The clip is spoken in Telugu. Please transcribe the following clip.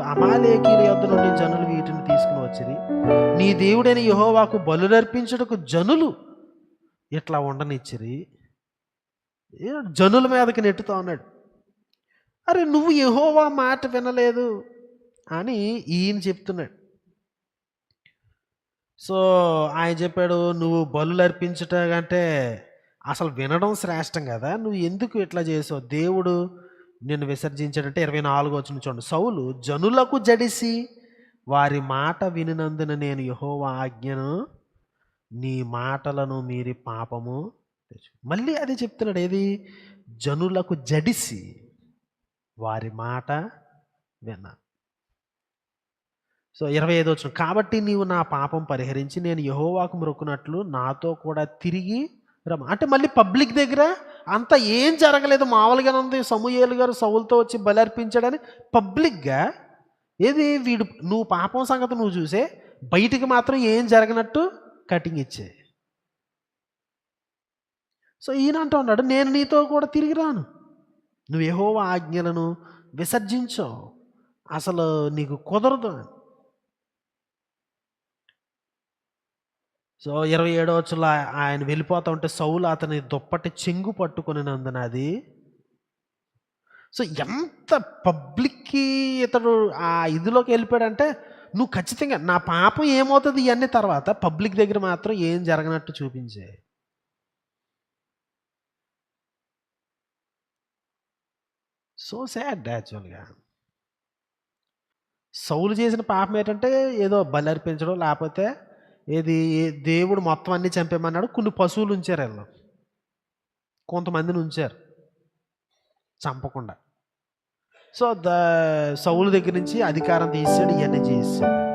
అమాలేకీల యొద్ద నుండి జనులు వీటిని తీసుకుని వచ్చిరి. నీ దేవుడైన యహోవాకు బలులర్పించుటకు జనులు ఇట్లా ఉండనిచ్చిరి. ఏ జనుల మీదకి నెట్టుతా ఉన్నాడు. అరే నువ్వు యహోవా మాట వినలేదు అని ఈయన చెప్తున్నాడు. సో ఆయన చెప్పాడు నువ్వు బలులు అర్పించుట అంటే అసలు వినడం శ్రేష్టం కదా నువ్వు ఎందుకు ఇట్లా చేసావు? దేవుడు నిన్ను విసర్జించాడంటే ఇరవై నాలుగు వచ్చిన చూడండి. సౌలు జనులకు జడిసి వారి మాట వినినందున నేను యహోవా ఆజ్ఞను నీ మాటలను మీరి పాపము మళ్ళీ అది చెప్తున్నాడు ఏది? జనులకు జడిసి వారి మాట విన్నా సో ఇరవై ఐదు వచ్చిన కాబట్టి నీవు నా పాపం పరిహరించి నేను యహోవాకు మొరుకున్నట్లు నాతో కూడా తిరిగి రమ్మ. అంటే మళ్ళీ పబ్లిక్ దగ్గర అంత ఏం జరగలేదు. మామూలుగానే ఉంది. సమూహేలు గారు సౌలతో వచ్చి బలర్పించాడని పబ్లిక్గా ఏది వీడు నువ్వు పాపం సంగతి నువ్వు చూసే బయటికి మాత్రం ఏం జరగనట్టు కటింగ్ ఇచ్చే. సో ఈయన అంటూ ఉన్నాడు నేను నీతో కూడా తిరిగి రాను. నువ్వు యెహోవా ఆజ్ఞలను విసర్జించవు అసలు నీకు కుదరదు అని. సో ఇరవై ఏడవచ్చులో ఆయన వెళ్ళిపోతా ఉంటే సౌలు అతని దుప్పటి చెంగు పట్టుకొని అది. సో ఎంత పబ్లిక్కి ఇతడు ఆ ఇదిలోకి వెళ్ళిపోయాడంటే నువ్వు ఖచ్చితంగా నా పాపం ఏమవుతుంది ఇవన్నీ తర్వాత పబ్లిక్ దగ్గర మాత్రం ఏం జరగనట్టు చూపించే. సో సాడ్ యాక్చువల్గా. సౌలు చేసిన పాపం ఏంటంటే ఏదో బలి అర్పించడం లేకపోతే ఏది? దేవుడు మొత్తం అన్ని చంపేమన్నాడు కొన్ని పశువులు ఉంచారు వీళ్ళు. కొంతమందిని ఉంచారు. చంపకుండా. సో ద సౌలు దగ్గర నుంచి అధికారం తీసాడు. ఇవన్నీ చేసాడు.